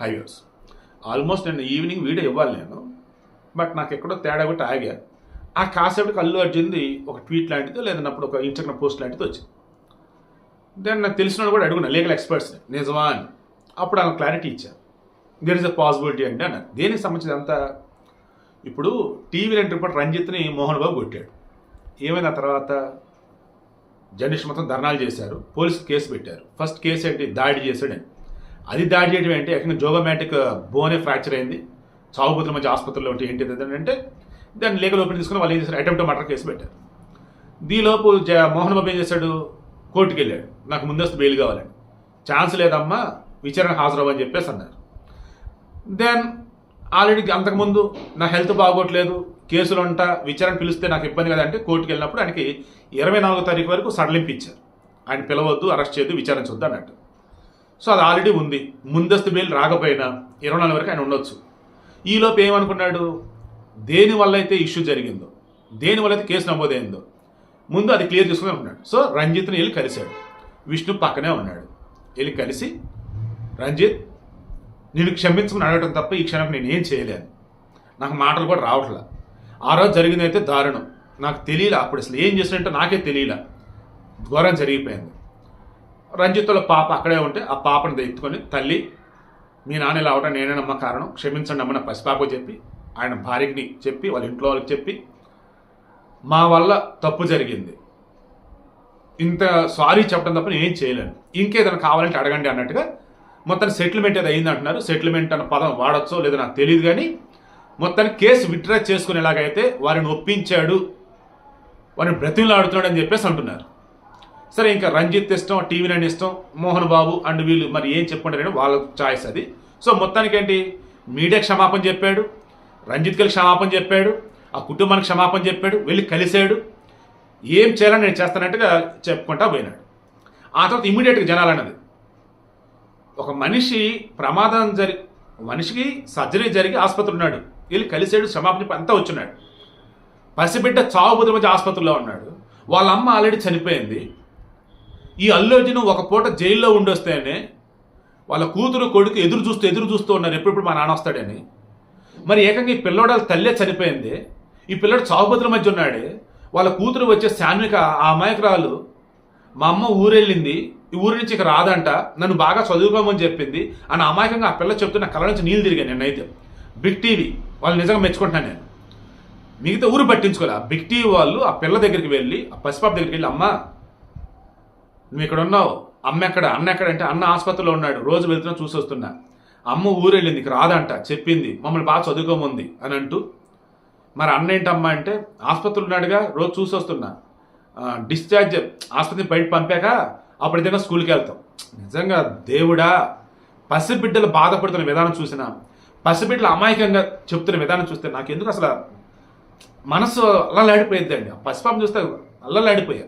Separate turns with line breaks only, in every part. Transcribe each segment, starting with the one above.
Highways almost నేను evening video ఇవ్వాలి నేను బట్ నాకు ఎక్కడో తేడా కొట్టి ఆగా ఆ కాసేపటికి అల్లు అర్జున్ది ఒక ట్వీట్ లాంటిదో లేదన్నప్పుడు ఒక ఇన్స్టాగ్రామ్ పోస్ట్ లాంటిది వచ్చింది. దెన్ నాకు తెలిసిన కూడా అడుగున్నా లీగల్ ఎక్స్పర్ట్స్ నిజమా అని అప్పుడు ఆయన క్లారిటీ ఇచ్చాను దేర్ ఇస్ అ పాసిబిలిటీ అంటే అన్నారు. దేనికి సంబంధించి అంతా? ఇప్పుడు టీవీ రెండు రిపోర్ట్ రంజిత్ని మోహన్ బాబు కొట్టాడు. ఏమైనా ఆ తర్వాత? జర్నలిస్ట్ మొత్తం ధర్నాలు చేశారు. పోలీసు కేసు పెట్టారు. ఫస్ట్ కేసు ఏంటి? దాడి చేశాడని. అది దాడి చేయడం ఏంటి? ఎక్కడ జోగోమాటిక్ బోనే ఫ్రాక్చర్ అయింది. చావుబుతుల మధ్య ఆసుపత్రిలో ఉంటే ఏంటి ఏంటంటే అంటే దాన్ని లీగల్ ఓపెన్ తీసుకుని వాళ్ళు ఏం చేశారు? అటెంప్ట్ మర్డర్ కేసు పెట్టారు. దీలోపు జ మోహన్ బాబు ఏం చేశాడు? కోర్టుకి వెళ్ళాడు. నాకు ముందస్తు బెయిల్ కావాలని ఛాన్స్ లేదమ్మా విచారణ హాజరవ్వని చెప్పేసి అన్నారు. దెన్ ఆల్రెడీ అంతకుముందు నా హెల్త్ బాగోట్లేదు కేసులు ఉంటా విచారణ పిలిస్తే నాకు ఇబ్బంది కదా అంటే కోర్టుకి వెళ్ళినప్పుడు ఆయనకి ఇరవై నాలుగో తారీఖు వరకు సడలింపు ఇచ్చారు. ఆయన పిలవద్దు అరెస్ట్ చేయొద్దు విచారించొద్దు అన్నట్టు. సో అది ఆల్రెడీ ఉంది. ముందస్తు బెయిల్ రాకపోయినా ఇరవై నాలుగు వరకు ఆయన ఉండొచ్చు. ఈలోపు ఏమనుకున్నాడు? దేని వల్ల అయితే ఇష్యూ జరిగిందో దేని వల్ల అయితే కేసు నమోదైందో ముందు అది క్లియర్ చేసుకుని అనుకున్నాడు. సో రంజిత్ని వెళ్ళి కలిశాడు. విష్ణు పక్కనే ఉన్నాడు. వెళ్ళి కలిసి రంజిత్ నేను క్షమించమని అడగటం తప్ప ఈ క్షణం నేను ఏం చేయలేను. నాకు మాటలు కూడా రావట్లా. ఆ రోజు జరిగింది అయితే దారుణం. నాకు తెలియలే అప్పుడు అసలు ఏం చేసినట్టు నాకే తెలియలే. ఘోరం జరిగిపోయింది. రంజిత్తుల పాప అక్కడే ఉంటే ఆ పాపను ఎత్తుకొని తల్లి మీ నాన్న ఇలా అవటం నేనేనమ్మ కారణం. క్షమించండి అమ్మ నా పసిపాపకు చెప్పి ఆయన భార్యకి చెప్పి వాళ్ళ ఇంట్లో వాళ్ళకి చెప్పి మా వల్ల తప్పు జరిగింది. ఇంత సారీ చెప్పడం తప్ప నేను ఏం చేయలేను. ఇంకేదైనా కావాలంటే అడగండి అన్నట్టుగా మొత్తం సెటిల్మెంట్ ఏదో అయింది అంటున్నారు. సెటిల్మెంట్ అన్న పదం వాడచ్చో లేదో నాకు తెలియదు కానీ మొత్తానికి కేసు విత్డ్రా చేసుకునేలాగైతే వారిని ఒప్పించాడు వారిని బ్రతిమలాడుతున్నాడు అని చెప్పేసి అంటున్నారు. సరే ఇంకా రంజిత్ ఇష్టం టీవీ నైన్ ఇష్టం మోహన్ బాబు అండ్ వీళ్ళు మరి ఏం చెప్పుకుంటారని వాళ్ళ చాయిస్ అది. సో మొత్తానికి ఏంటి? మీడియా క్షమాపణ చెప్పాడు రంజిత్కి క్షమాపణ చెప్పాడు ఆ కుటుంబానికి క్షమాపణ చెప్పాడు వెళ్ళి కలిశాడు. ఏం చేయాలని నేను చేస్తానంటగా చెప్పుకుంటా పోయినాడు. ఆ తర్వాత ఇమీడియట్గా జనాలన్నది ఒక మనిషి ప్రమాదం జరి మనిషికి సర్జరీ జరిగి ఆసుపత్రి ఉన్నాడు. వెళ్ళి కలిసాడు క్షమాపణ చెప్పి అంతా వచ్చున్నాడు. పసిబిడ్డ చావు బుద్ధి మధ్య ఆసుపత్రిలో ఉన్నాడు. వాళ్ళ అమ్మ ఆల్రెడీ చనిపోయింది. ఈ అల్లు అర్జున్ ఒక పూట జైల్లో ఉండొస్తేనే వాళ్ళ కూతురు కొడుకు ఎదురు చూస్తూ ఎదురు చూస్తూ ఉన్నారు. ఎప్పుడెప్పుడు మా నాన్న వస్తాడని. మరి ఏకంగా ఈ పిల్లోడాల తల్లే చనిపోయింది. ఈ పిల్లడు చావుబతుల మధ్య ఉన్నాడే. వాళ్ళ కూతురు వచ్చే శాన్విక ఆ అమాయకురాలు మా అమ్మ ఊరెళ్ళింది. ఈ ఊరి నుంచి ఇక రాదంట. నన్ను బాగా చదువుకోమని చెప్పింది. అని అమాయకంగా ఆ పిల్ల చెప్తున్న కళ్ళ నుంచి నీళ్ళు తిరిగాను నేనైతే. బిగ్ టీవీ వాళ్ళు నిజంగా మెచ్చుకుంటున్నాను నేను. మిగతా ఊరు పట్టించుకోలే. ఆ బిగ్ టీవీ వాళ్ళు ఆ పిల్ల దగ్గరికి వెళ్ళి ఆ పసిపాప దగ్గరికి వెళ్ళి అమ్మ నువ్వు ఇక్కడ ఉన్నావు అమ్మ ఎక్కడ అన్న ఎక్కడ అంటే అన్న ఆసుపత్రిలో ఉన్నాడు. రోజు వెళ్తున్నా చూసి వస్తున్నా. అమ్మ ఊరెళ్ళింది ఇక్కడ రాదంట చెప్పింది. మమ్మల్ని బాగా చదువుకోమంది అని అంటూ. మరి అన్న ఏంటమ్మా అంటే ఆసుపత్రిలో ఉన్నాడుగా రోజు చూసి వస్తున్నా. డిశ్చార్జ్ ఆసుపత్రి బయట పంపాక అప్పుడైతేనే స్కూల్కి వెళ్తాం. నిజంగా దేవుడా పసిబిడ్డలు బాధపడుతున్న విధానం చూసినా పసిబిడ్డలు అమాయకంగా చెప్తున్న విధానం చూస్తే నాకు ఎందుకు అసలు మనసు అల్లలాడిపోయిందండి ఆ పసిపాపం చూస్తే అల్లలాడిపోయా.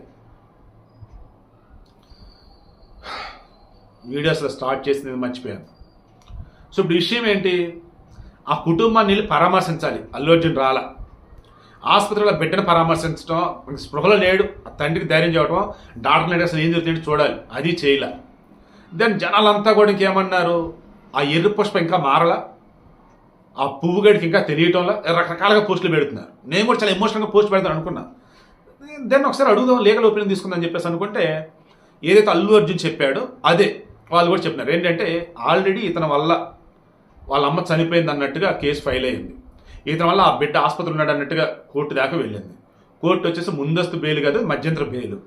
వీడియోస్లో స్టార్ట్ చేసింది మర్చిపోయాను. సో ఇప్పుడు విషయం ఏంటి? ఆ కుటుంబాన్ని వెళ్ళి పరామర్శించాలి. అల్లు అర్జున్ రాల. ఆసుపత్రిలో బిడ్డను పరామర్శించడం మనకి స్పృహలో లేడు ఆ తండ్రికి ధైర్యం చేయడం డాక్టర్ లేడు అసలు ఏం జరుగుతుంది చూడాలి. అది చేయలే. దెన్ జనాలంతా కూడా ఇంకేమన్నారు? ఆ ఎర్ర పుష్ప ఇంకా మారలా? ఆ పువ్వు గడికి ఇంకా తెలియటంలో? రకరకాలుగా పోస్టులు పెడుతున్నారు. నేను కూడా చాలా ఎమోషనల్గా పోస్ట్ పెడతాను అనుకున్నా. దెన్ ఒకసారి అడుగుదాం లీగల్ ఒపీనియన్ అని చెప్పేసి అనుకుంటే ఏదైతే అల్లు అర్జున్ చెప్పాడో అదే. వాళ్ళు కూడా చెప్పినారు. ఏంటంటే ఆల్రెడీ ఇతని వల్ల వాళ్ళ అమ్మ చనిపోయింది అన్నట్టుగా కేసు ఫైల్ అయింది. ఇతని వల్ల ఆ బిడ్డ ఆసుపత్రి ఉన్నాడు అన్నట్టుగా కోర్టు దాకా వెళ్ళింది. కోర్టు వచ్చేసి ముందస్తు బెయిల్ కాదు మధ్యంతర bail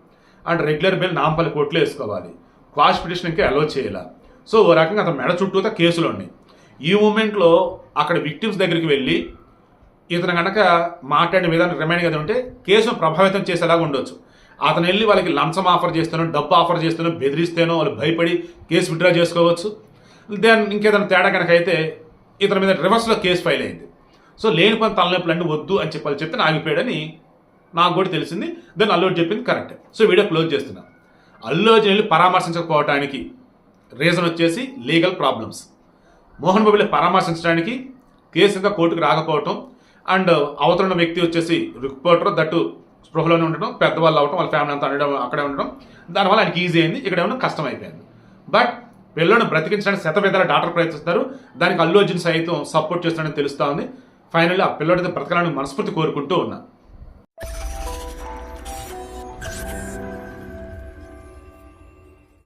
and regular bail Nampally కోర్టులో వేసుకోవాలి. క్వాష్ పిటిషన్ ఇంకా అలో చేయాలి. సో ఓ రకంగా అతను మెడ చుట్టూతో కేసులు ఉన్నాయి. ఈ మూమెంట్లో అక్కడ విక్టిమ్స్ దగ్గరికి వెళ్ళి ఇతను కనుక మాట్లాడిన విధానం రిమైండ్ కదా ఉంటే కేసును ప్రభావితం చేసేలాగా ఉండొచ్చు. అతను వెళ్ళి వాళ్ళకి లంచం ఆఫర్ చేస్తానో డబ్బు ఆఫర్ చేస్తానో బెదిరిస్తేనో వాళ్ళు భయపడి కేసు విత్డ్రా చేసుకోవచ్చు. దెన్ ఇంకేదైనా తేడా కనుక అయితే ఇతని మీద రివర్స్లో కేసు ఫైల్ అయింది. సో లేని పని తలనొప్పులు అన్నీ వద్దు అని చెప్పాలి చెప్తే ఆగిపోయాడని నాకు కూడా తెలిసింది. దెన్ అల్లు చెప్పింది కరెక్ట్ సో వీడియో క్లోజ్ చేస్తున్నా. అల్లు అర్జున్ వెళ్ళి పరామర్శించకపోవటానికి రీజన్ వచ్చేసి లీగల్ ప్రాబ్లమ్స్ మోహన్ బాబుని పరామర్శించడానికి కేసు ఇంకా కోర్టుకు రాకపోవటం. అండ్ అవతల వ్యక్తి వచ్చేసి రిపోర్టర్ దట్టు స్పృహలోనే ఉండడం పెద్దవాళ్ళు అవ్వటం వాళ్ళ ఫ్యామిలీ అంతా ఉండడం అక్కడే ఉండడం దానివల్ల ఆయనకి ఈజీ అయింది ఇక్కడ ఏమన్నా కష్టం అయిపోయింది బట్ పిల్లోని బ్రతికించడానికి శత విధాల డాక్టర్ ప్రయత్నిస్తారు దానికి అల్లు అర్జున్ సైతం సపోర్ట్ చేస్తాడని తెలుస్తా ఉంది. ఫైనల్లీ ఆ పిల్లడితో బ్రతకాలని మనస్ఫూర్తి కోరుకుంటూ ఉన్నా.